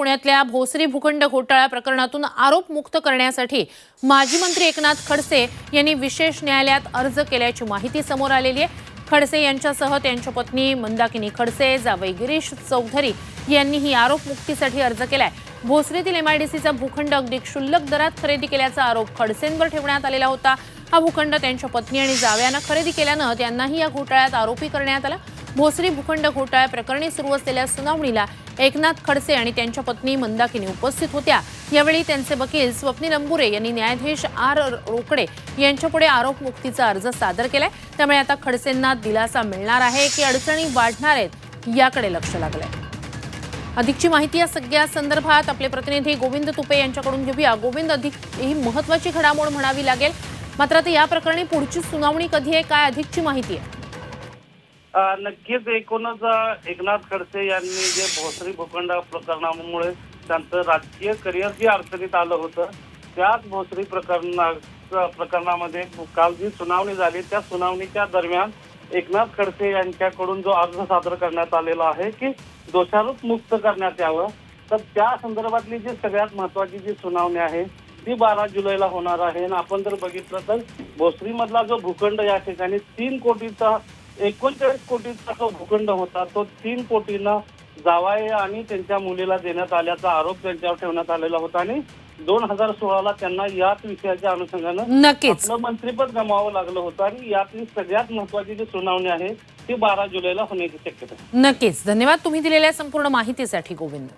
पुण्यातल्या भोसरी भूखंड घोटाळा प्रकरणातून आरोप मुक्त करण्यासाठी माजी मंत्री एकनाथ खडसे यांनी विशेष न्यायालयात अर्ज केल्याची माहिती समोर आलेली आहे. खडसे यांच्यासह त्यांच्या पत्नी मंदाकिनी खडसे जावई गिरीश चौधरी यांनीही आरोप मुक्तीसाठी अर्ज केलाय. भोसरीतील एमआयडीसीचा भूखंड अगदी क्षुल्लक दरात खरेदी केल्याचा आरोप खडसेंवर ठेवण्यात आलेला होता. हा भूखंड त्यांच्या पत्नी आणि जावयानं खरेदी केल्यानं त्यांनाही या घोटाळ्यात आरोपी करण्यात आला. भोसरी भूखंड घोटाळ्या प्रकरणी सुरू असलेल्या सुनावणीला एकनाथ खडसे आणि त्यांच्या पत्नी मंदाकिनी उपस्थित होत्या. यावेळी त्यांचे वकील स्वप्नील अंबुरे यांनी न्यायाधीश आर रोकडे यांच्यापुढे आरोप मुक्तीचा अर्ज सादर केलाय. त्यामुळे आता खडसेंना दिलासा मिळणार आहे की अडचणी वाढणार आहेत याकडे लक्ष लागलंय. अधिकची माहिती या सगळ्या संदर्भात आपले प्रतिनिधी गोविंद तुपे यांच्याकडून घेऊया. गोविंद अधिक ही महत्वाची घडामोड म्हणावी लागेल. मात्र आता या प्रकरणी पुढची सुनावणी कधी आहे? काय अधिकची माहिती आहे? नक्कीच एकूणच एकनाथ खडसे यांनी जे भोसरी भूखंड प्रकरणामुळे त्यांचं राजकीय करिअर जे अडचणीत आलं होतं त्याच भोसरी प्रकरणा प्रकरणामध्ये काल जी सुनावणी झाली त्या सुनावणीच्या दरम्यान एकनाथ खडसे यांच्याकडून जो अर्ज सादर करण्यात आलेला आहे की दोषारोप मुक्त करण्यात यावं तर त्या संदर्भातली जी सगळ्यात महत्वाची जी सुनावणी आहे ती बारा जुलैला होणार आहे. आणि आपण जर बघितलं तर भोसरीमधला जो भूखंड या ठिकाणी तीन कोटीचा एकोणचाळीस कोटीचा जो भूखंड होता तो तीन कोटीनं जावाई आणि त्यांच्या मुलीला देण्यात आल्याचा आरोप त्यांच्यावर ठेवण्यात आलेला होता आणि दोन हजार सोळाला त्यांना याच विषयाच्या अनुषंगानं आपलं मंत्रीपद गमावं लागलं होतं आणि यातली सगळ्यात महत्वाची जी सुनावणी आहे ती बारा जुलैला होण्याची शक्यता नक्कीच. धन्यवाद तुम्ही दिलेल्या संपूर्ण माहितीसाठी गोविंद.